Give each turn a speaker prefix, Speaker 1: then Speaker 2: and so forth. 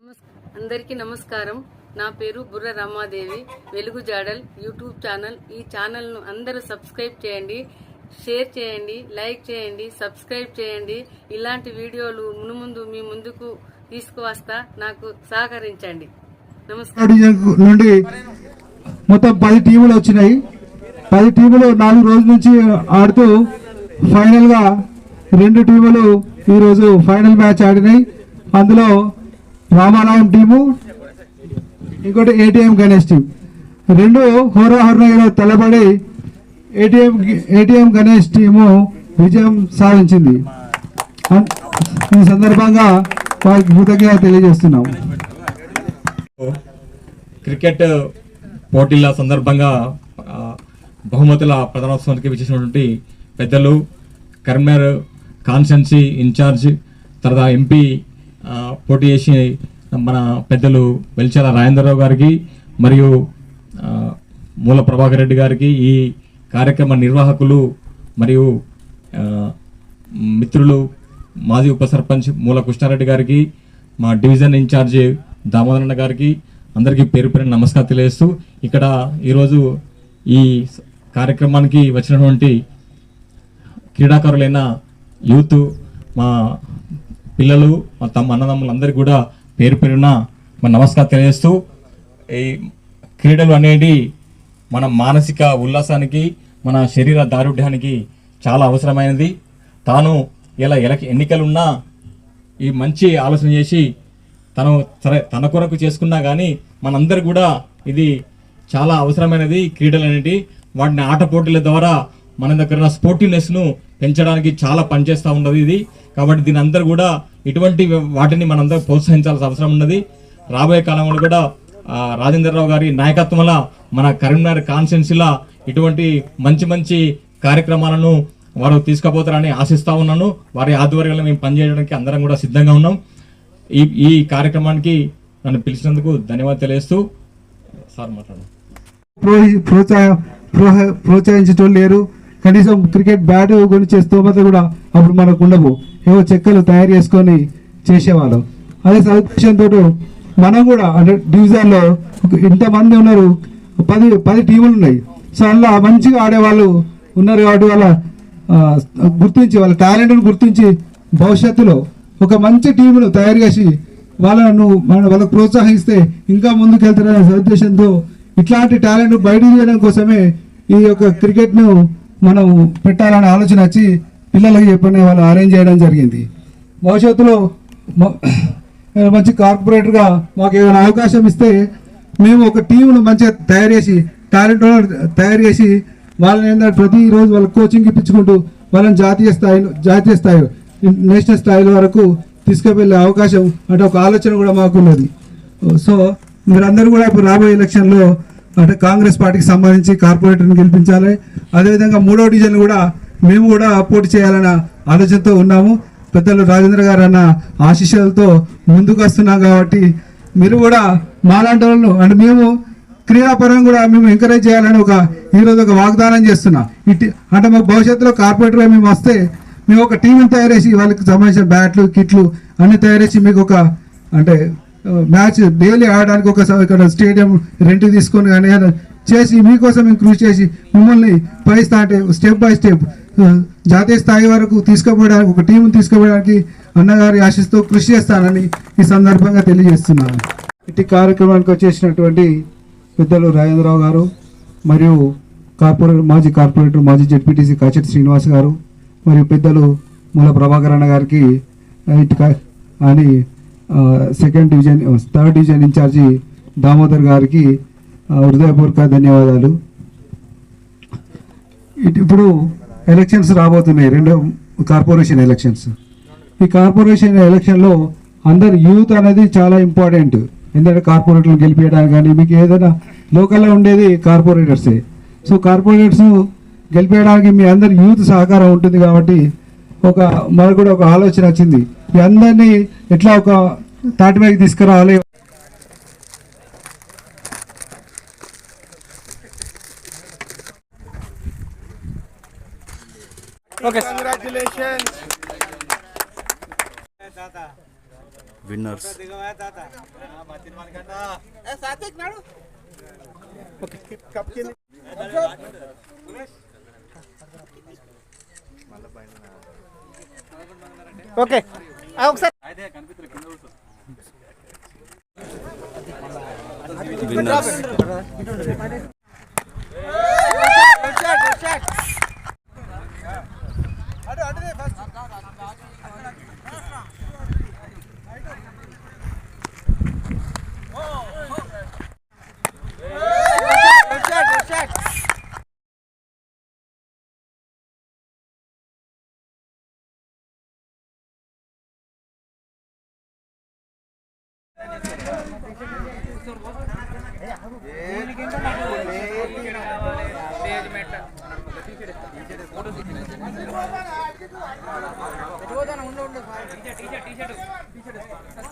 Speaker 1: అందరికీ నమస్కారం. నా పేరు బుర్ర రమాదేవి. వెలుగు జాడల్ యూట్యూబ్ ఛానల్. ఈ ఛానల్ను అందరూ సబ్స్క్రైబ్ చేయండి షేర్ చేయండి లైక్ చేయండి సబ్స్క్రైబ్ చేయండి. ఇలాంటి వీడియోలు మునుముందు మీ ముందుకు తీసుకువస్తా నాకు సహకరించండి. నమస్కారం.
Speaker 2: నుండి మొత్తం పది టీములు వచ్చినాయి. పది టీములు నాలుగు రోజుల నుంచి ఆడుతూ ఫైనల్గా రెండు టీములు ఈరోజు ఫైనల్ మ్యాచ్ ఆడినాయి. అందులో రామారాయం టీము ఇంకోటి ఏటీఎం గణేష్ టీం. రెండు హోరా హోర్నగిలో తలబడి ఏటీఎం ఏటీఎం గణేష్ టీము విజయం సాధించింది. ఈ సందర్భంగా వారికి కృతజ్ఞత తెలియజేస్తున్నాం.
Speaker 3: క్రికెట్ పోటీల సందర్భంగా బహుమతుల ప్రధానోత్సవానికి విచ్చేసినటువంటి పెద్దలు కరీంనగర్ కాన్స్టెన్సీ ఇన్ఛార్జ్ తర్వాత ఎంపీ పోటీ చేసి మన పెద్దలు వెల్చాల రాజేంద్రరావు గారికి మరియు మూల ప్రభాకర్ రెడ్డి గారికి ఈ కార్యక్రమ నిర్వాహకులు మరియు మిత్రులు మాజీ ఉప సర్పంచ్ మూల కృష్ణారెడ్డి గారికి మా డివిజన్ ఇన్ఛార్జ్ దామోదరన్న గారికి అందరికీ పేరు పేరు నమస్కారం తెలియజేస్తూ ఇక్కడ ఈరోజు ఈ కార్యక్రమానికి వచ్చినటువంటి క్రీడాకారులైన యూత్ మా పిల్లలు మా తమ అన్నదమ్ములందరికీ కూడా పేరు పేరున మా నమస్కారం తెలియజేస్తూ ఈ క్రీడలు అనేది మన మానసిక ఉల్లాసానికి మన శరీర దారుఢ్యానికి చాలా అవసరమైనది. తాను ఇలా ఎలక ఎన్నికలున్నా ఈ మంచి ఆలోచన చేసి తను తన కొరకు చేసుకున్నా కానీ మనందరు కూడా ఇది చాలా అవసరమైనది క్రీడలు అనేవి వాటిని ఆట పోటీల ద్వారా మన దగ్గర ఉన్న స్పోర్టివ్నెస్ను పెంచడానికి చాలా పనిచేస్తూ ఉన్నది ఇది. కాబట్టి దీని అందరూ కూడా ఇటువంటి వాటిని మనందరూ ప్రోత్సహించాల్సిన అవసరం ఉన్నది. రాబోయే కాలంలో కూడా రాజేంద్రరావు గారి నాయకత్వంలో మన కరీంనగర్ కాన్స్టిట్యున్సీలో ఇటువంటి మంచి మంచి కార్యక్రమాలను వారు తీసుకుపోతారని ఆశిస్తూ ఉన్నాను. వారి ఆధ్వర్యంలో మేము పనిచేయడానికి అందరం కూడా సిద్ధంగా ఉన్నాం. ఈ ఈ కార్యక్రమానికి నన్ను పిలిచినందుకు ధన్యవాదాలు తెలియజేస్తూ సార్ మాట్లాడు
Speaker 2: ప్రోహి- ప్రోత్సాహ ప్రోహ- ప్రోత్సహించేటోళ్ళు లేరు. కనీసం క్రికెట్ బ్యాట్ కొనిచ్చే స్తోమత కూడా అప్పుడు మనకు ఉండవు. ఏవో చెక్కలు తయారు చేసుకొని చేసేవాళ్ళం. అదే సదుద్దేశంతో మనం కూడా అంటే డివిజన్లో ఇంతమంది ఉన్నారు పది పది టీములు ఉన్నాయి. సో అందులో మంచిగా ఆడేవాళ్ళు ఉన్నారు కాబట్టి వాళ్ళ గుర్తించి వాళ్ళ టాలెంట్ను గుర్తించి భవిష్యత్తులో ఒక మంచి టీమును తయారు చేసి వాళ్ళను మన వాళ్ళకు ప్రోత్సహిస్తే ఇంకా ముందుకు వెళ్తారనే సదుద్దేశంతో ఇట్లాంటి టాలెంట్ బయట చేయడం కోసమే ఈ యొక్క క్రికెట్ను మనం పెట్టాలనే ఆలోచన వచ్చి పిల్లలకి చెప్పని వాళ్ళు అరేంజ్ చేయడం జరిగింది. భవిష్యత్తులో మంచి కార్పొరేటర్గా మాకు ఏమైనా అవకాశం ఇస్తే మేము ఒక టీంను మంచిగా తయారు చేసి టాలెంట్ తయారు చేసి వాళ్ళని ఏంటంటే ప్రతిరోజు వాళ్ళ కోచింగ్ ఇప్పించుకుంటూ వాళ్ళని జాతీయ స్థాయిలో జాతీయ స్థాయి నేషనల్ స్థాయిల వరకు తీసుకువెళ్ళే అవకాశం అంటే ఒక ఆలోచన కూడా మాకు ఉన్నది. సో మీరందరూ కూడా ఇప్పుడు రాబోయే ఎలక్షన్లో అంటే కాంగ్రెస్ పార్టీకి సంబంధించి కార్పొరేటర్ని గెలిపించాలి. అదేవిధంగా మూడో డివిజన్ కూడా మేము కూడా పోటీ చేయాలన్న ఆలోచనతో ఉన్నాము. పెద్దలు రాజేంద్ర గారు అన్న ఆశీస్సులతో ముందుకు వస్తున్నాం కాబట్టి మీరు కూడా మాలాంటి వాళ్ళు అండ్ మేము క్రీడాపరంగా కూడా మేము ఎంకరేజ్ చేయాలని ఒక ఈరోజు ఒక వాగ్దానం చేస్తున్నా. ఇటు అంటే మా భవిష్యత్తులో కార్పొరేటర్గా మేము వస్తే మేము ఒక టీంని తయారు చేసి వాళ్ళకి సంబంధించిన బ్యాట్లు కిట్లు అన్ని తయారు చేసి మీకు ఒక అంటే మ్యాచ్ డైలీ ఆడడానికి ఒక ఇక్కడ స్టేడియం రెంట్ తీసుకొని కానీ చేసి మీకోసం మేము కృషి చేసి మిమ్మల్ని పైస్తా అంటే స్టెప్ బై స్టెప్ జాతీయ స్థాయి వరకు తీసుకుపోవడానికి ఒక టీంని తీసుకుపోవడానికి అన్నగారి ఆశిస్తూ కృషి చేస్తానని ఈ సందర్భంగా తెలియజేస్తున్నాను. ఇటు కార్యక్రమానికి వచ్చేసినటువంటి పెద్దలు రాజేంద్రరావు గారు మరియు కార్పొరేటర్ మాజీ కార్పొరేటర్ మాజీ జెడ్పీటీసీ కాచెట్ శ్రీనివాస్ గారు మరియు పెద్దలు మూల ప్రభాకర్ అన్న గారికి ఇటు అని second division third division incharge Damodar గారికి హృదయపూర్వక ధన్యవాదాలు. ఇప్పుడు ఎలక్షన్స్ రాబోతున్నాయి రెండో కార్పొరేషన్ ఎలక్షన్స్. ఈ కార్పొరేషన్ ఎలక్షన్లో అందరు యూత్ అనేది చాలా ఇంపార్టెంట్. ఎందుకంటే కార్పొరేటర్లు గెలిపించడానికి కానీ మీకు ఏదైనా లోకల్లో ఉండేది కార్పొరేటర్సే. సో కార్పొరేటర్స్ గెలిపించడానికి మీ అందరి యూత్ సహకారం ఉంటుంది కాబట్టి ఒక మనకు కూడా ఒక ఆలోచన వచ్చింది. మీ అందరినీ ఎట్లా ఒక తాటి మీదకి తీసుకురావాలి
Speaker 4: విన్నర్స్
Speaker 5: ఓకే ఒకసారి.
Speaker 4: Winners photo T-shirt T-shirt T-shirt